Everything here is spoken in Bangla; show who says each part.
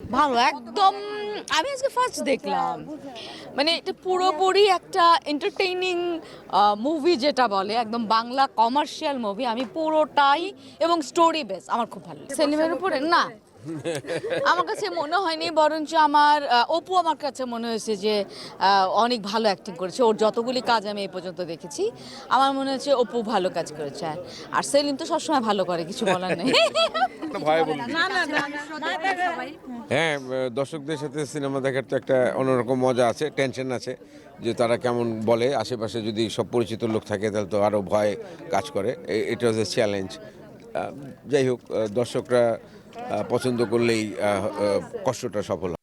Speaker 1: ভালো, একদম, আমি আজকে ফার্স্ট দেখলাম। মানে এটা পুরোপুরি একটা এন্টারটেইনিং মুভি যেটা বলে, একদম বাংলা কমার্শিয়াল মুভি আমি পুরোটাই এবং স্টোরি বেস আমার খুব ভালো সিনেমার উপরে? না। আমার কাছে মনে হয়নি বরঞ্চ আমার অপু আমার কাছে মনে হয়েছে যে অনেক ভালো অ্যাক্টিং করেছে। ওর যতগুলি কাজ আমি এই পর্যন্ত দেখেছি আমার মনে হচ্ছে অপু ভালো কাজ করেছে। আর সেলিম তো সবসময় ভালো করে কিছু বলার নেই।
Speaker 2: হ্যাঁ দর্শকদের সাথে সিনেমা দেখার তো একটা অন্যরকম মজা আছে টেনশন আছে যে তারা কেমন বলে। আশেপাশে যদি সব পরিচিত লোক থাকে তাহলে তো আরও ভয় কাজ করে। এটা হচ্ছে চ্যালেঞ্জ যাই হোক দর্শকরা পছন্দ করলেই কষ্টটা সফল হয়।